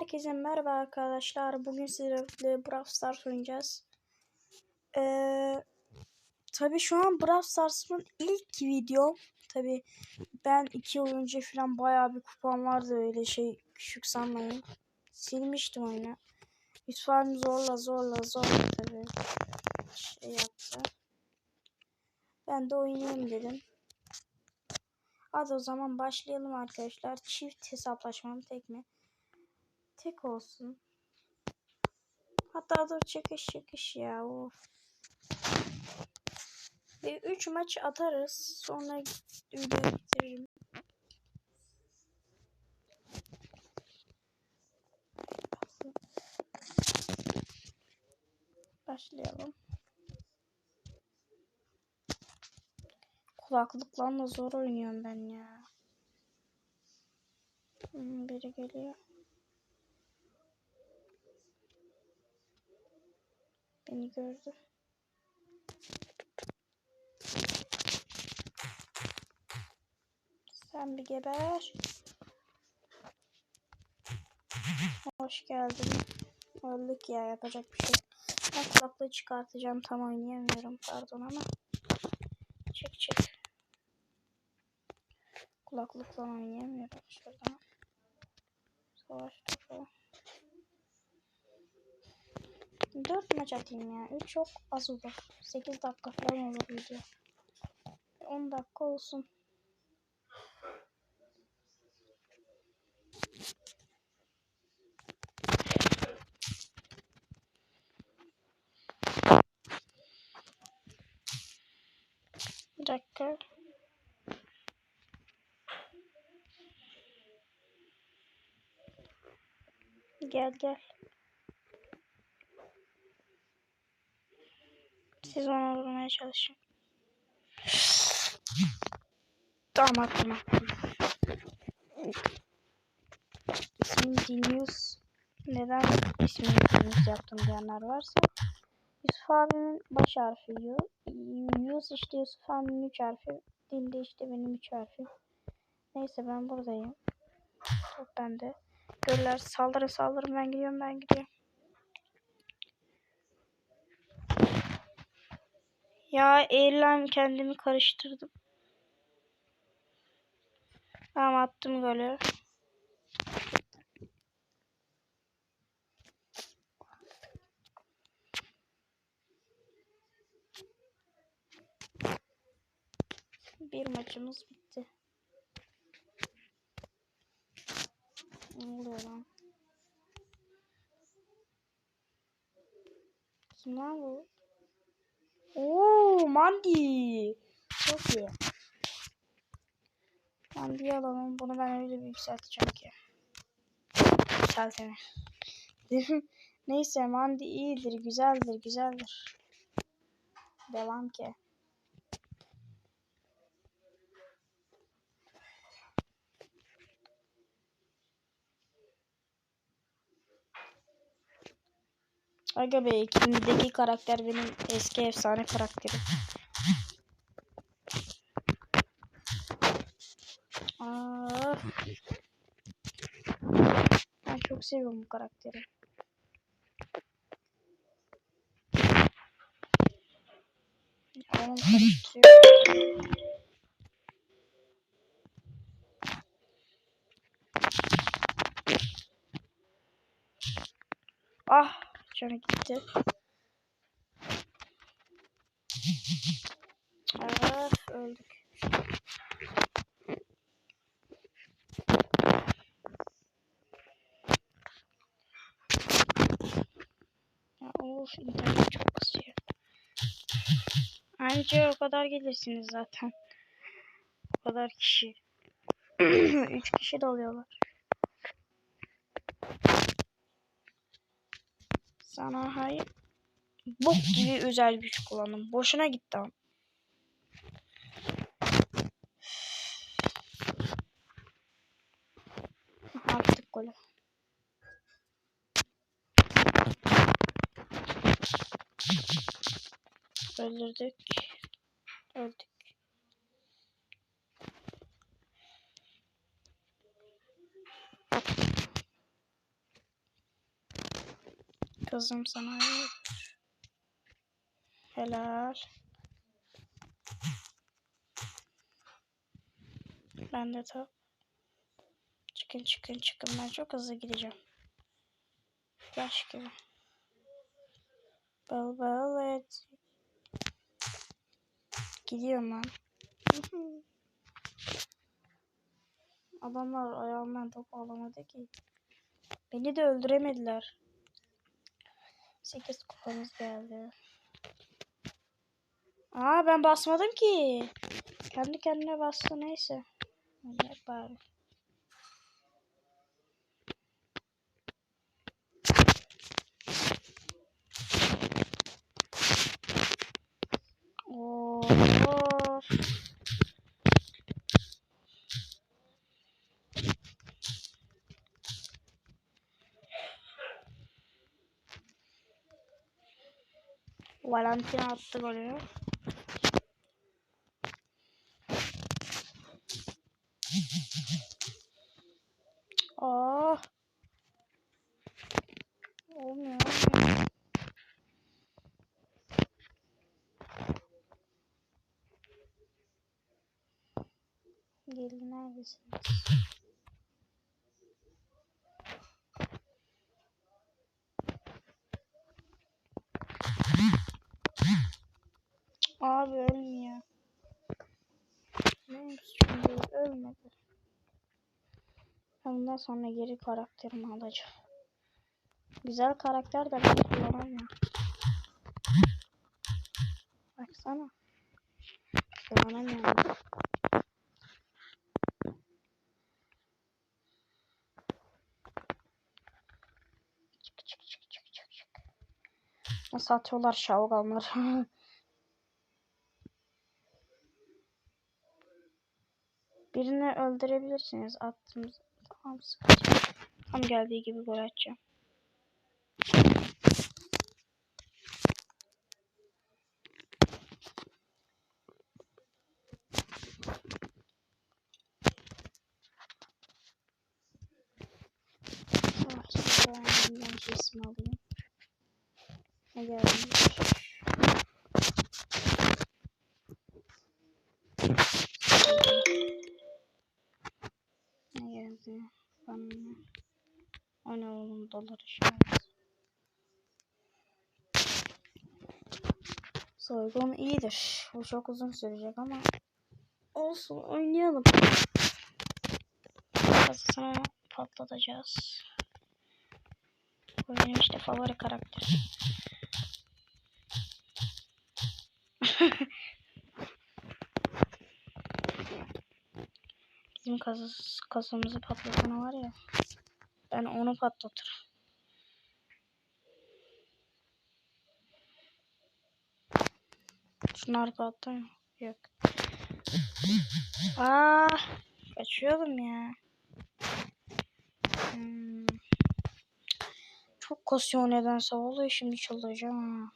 Herkese merhaba arkadaşlar. Bugün sizlerle Brawl Stars oynayacağız. Ee, tabii şu an Brawl Stars'ın ilk video. Tabii ben iki yıl önce falan bayağı bir kupam vardı öyle şey küçük sanmayın. Silmiştim oyunu. Lütfen zorla zorla zorla tabii şey yaptı. Ben de oynayayım dedim. Hadi o zaman başlayalım arkadaşlar. Çift hesaplaşmanın tek mi? Tek olsun. Hatta dur çekiş çekiş ya. Of. Bir üç maç atarız. Sonra videoyu bitiririm. Başlayalım. Kulaklıklarla zor oynuyorum ben ya. Hmm, biri geliyor. Beni gördü. Sen bir geber. Hoş geldin. Öldük ya yapacak bir şey. Ben kulaklığı çıkartacağım tam oynayamıyorum pardon ama. Çek çek. Kulaklıkla oynayamıyorum şuradan. Savaş topu. 4 maç atayım ya. 3 çok az olur. 8 dakika falan olur video. 10 dakika olsun. Bir dakika. Gel gel. Siz onu vurmaya çalışın. Tamam attım attım. İsmini dinliyoruz. Neden ismini dinliyoruz yaptım diyenler varsa. Yusuf abimin baş harfi Yu. Yus işte Yusuf abimin üç harfi. Dilde işte benim üç harfim. Neyse ben buradayım. Top bende. Görürler saldırı saldırı ben gidiyorum ben gidiyorum. Ya eğlen kendimi karıştırdım. Tamam attım golü. Bir maçımız bitti. Ne oluyor lan? Kim lan bu? Oo, Mandi. Çok iyi. Mandi'yi alalım. Bunu ben öyle bir yükselteceğim ki. Yükselteme. Neyse Mandi iyidir, güzeldir, güzeldir. Devam ki. Aga be ikincideki karakter benim eski efsane karakterim. Aa, ben çok seviyorum bu karakteri. Onu karıştırıyorum. Ah canı gitti. Ah öldük. Ya of internet çok kısıyor. Anca o kadar gelirsiniz zaten. O kadar kişi. Üç kişi dalıyorlar. Sana hayır. Bok gibi özel güç kullandım. Boşuna gitti ama. Attık golü. Öldürdük. Öldük. Kızım sana. Helal. Ben de top. Çıkın çıkın çıkın. Ben çok hızlı gideceğim. Flash gibi. Bal bal et. Gidiyorum lan. Adamlar ayağımdan top alamadı ki. Beni de öldüremediler. 8 kupamız geldi. Aa ben basmadım ki. Kendi kendine bastı neyse. Manyak bari. Oo. of. Valentin attı golü. Olmuyor. olmuyor. Gelin neredesiniz? Abi ölmüyor. Değil, ölmedi. Bundan sonra geri karakterimi alacağım. Güzel karakter de ben kullanamıyorum. Baksana. Kullanamıyorum. Çık çık çık çık çık çık. Nasıl atıyorlar şalgamlar. Birini öldürebilirsiniz. Attım. Tamam sıkıntı yok. Tam geldiği gibi gol atacağım. Savaşçı ben cismi alayım. Ne geldi? Geldi? Bana ne? O ne oğlum dolar işareti. Soygun iyidir. Bu çok uzun sürecek ama olsun oynayalım. Kafasına patlatacağız. Bu benim işte favori karakter. Bizim kas kasamızı patlatan var ya. Ben onu patlatırım. Şunlar patlamıyor. Yok. Aa, kaçıyordum ya. Hmm. Çok kasıyor nedense. Vallahi şimdi çıldıracağım ha.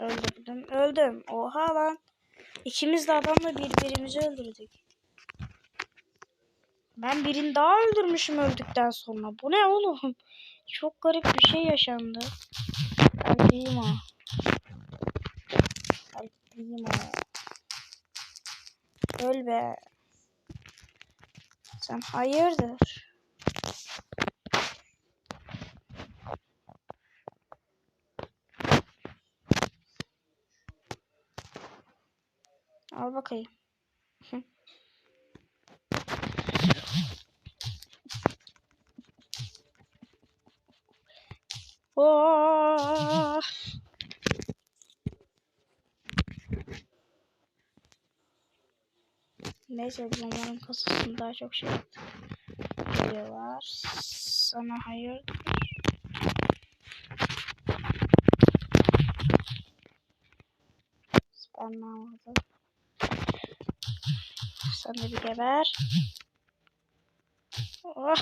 Öldürdüm. Öldüm. Oha lan. İkimiz de adamla birbirimizi öldürdük. Ben birini daha öldürmüşüm öldükten sonra. Bu ne oğlum? Çok garip bir şey yaşandı. Kalbim o. Kalbim o. Öl be. Sen hayırdır? Al bakayım. Oh. Neyse biz onların kasasını daha çok şey. Geliyorlar. Sana hayır. Spamla aldım. Sen de bir geber. Oh.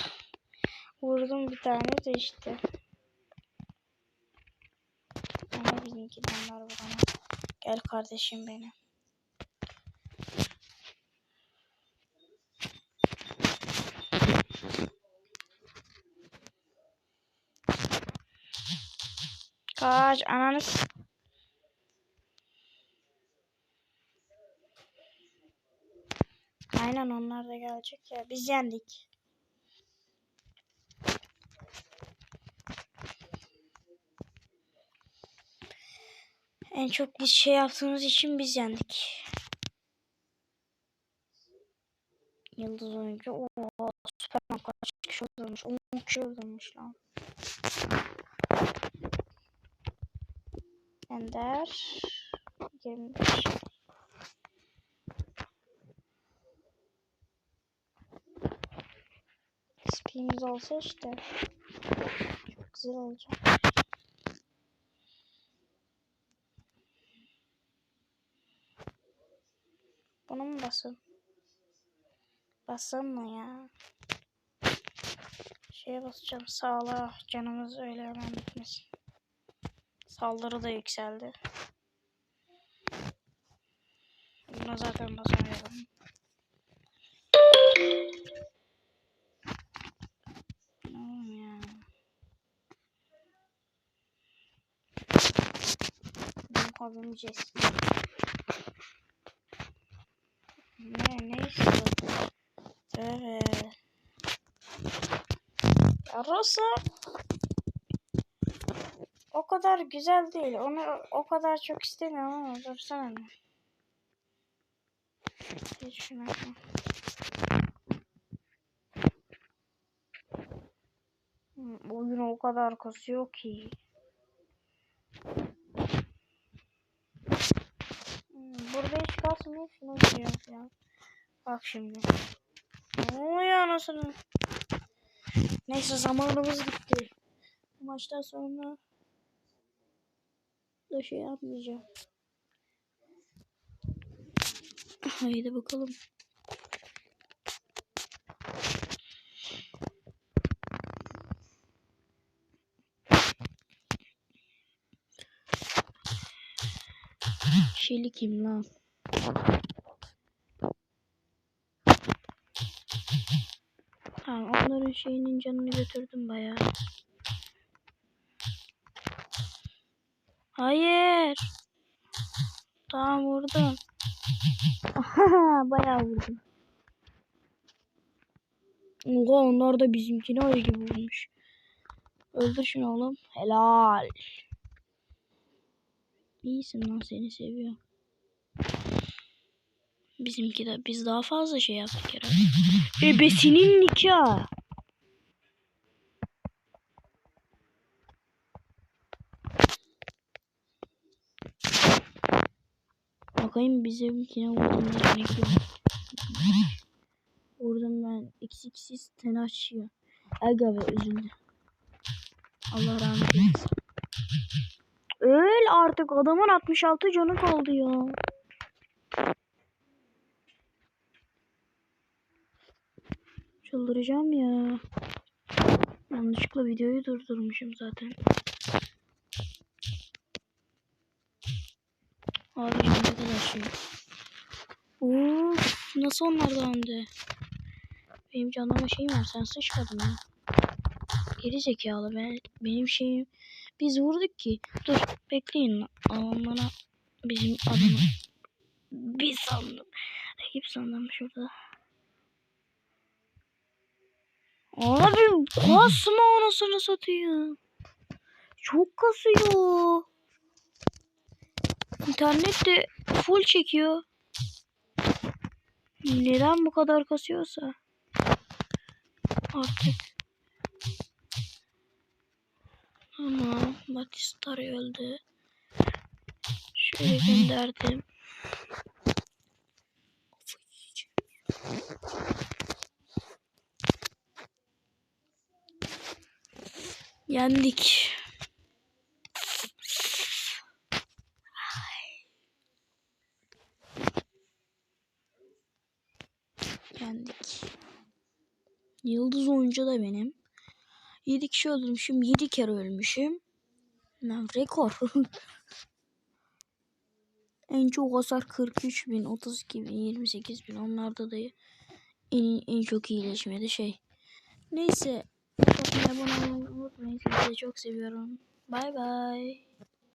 Vurdum bir tane de işte. Ama bizimki bunlar vuramaz. Gel kardeşim benim. Kaç ananı Aynen onlar da gelecek ya. Biz yendik. En çok biz şey yaptığımız için biz yendik. Yıldız oyuncu. Oo, Süperman kaç kişi öldürmüş? 10 kişi öldürmüş lan. Ender. 25. XP'miz olsa işte. Çok güzel olacak. Bunu mu basın? Basın mı ya? Şeye basacağım. Sağlığa canımız öyle hemen bitmesin. Saldırı da yükseldi. Buna zaten basamıyorum. Oğlum ya. Hobim Jesse. Ne ne istiyor? Evet. Ya Rosa o kadar güzel değil. Onu o kadar çok istemiyorum ama dursana. Hiç şuna. Oyun o kadar kasıyor ki. Hmm, Burada hiç kasmıyor. Şunu yapıyorum falan. Bak şimdi. Ne oluyor anasını? Neyse zamanımız gitti. Bu maçtan sonra da şey yapmayacağım. Haydi bakalım. Şeli kim lan? Tamam onların şeyinin canını götürdüm bayağı. Hayır. Tamam vurdum. bayağı vurdum. Oha onlar da bizimkini ayı gibi vurmuş. Öldür şunu oğlum. Helal. İyisin lan seni seviyorum. Bizimki de biz daha fazla şey yaptık herhalde. Ebesinin nikahı. Bakayım bizimkine vurdum ki. Vurdum ben eksiksiz tenaşçıya. Aga be üzüldü. Allah rahmet eylesin. Öl artık adamın 66 canı kaldı ya. Çıldıracağım ya. Yanlışlıkla videoyu durdurmuşum zaten. Abi ne kadar şey. Of, nasıl onlar da? Benim canıma şeyim var sen sıçmadın ya. Geri zekalı ben, benim şeyim. Biz vurduk ki. Dur bekleyin lan. Onlara bizim adamı. Bir sandım. Rakip sandım şurada. Abi kasma anasını satayım. Çok kasıyor. İnternet de full çekiyor. Neden bu kadar kasıyorsa. Artık. Tamam. Batistari öldü. Şöyle gönderdim. Yendik. Yendik. Yıldız oyuncu da benim. 7 kişi öldürmüşüm. 7 kere ölmüşüm. Lan rekor. en çok hasar 43 bin, 32 bin, 28 bin. Onlarda da en, en çok iyileşmedi şey. Neyse. Abone olmayı unutmayın. Sizi çok seviyorum. Bay bay.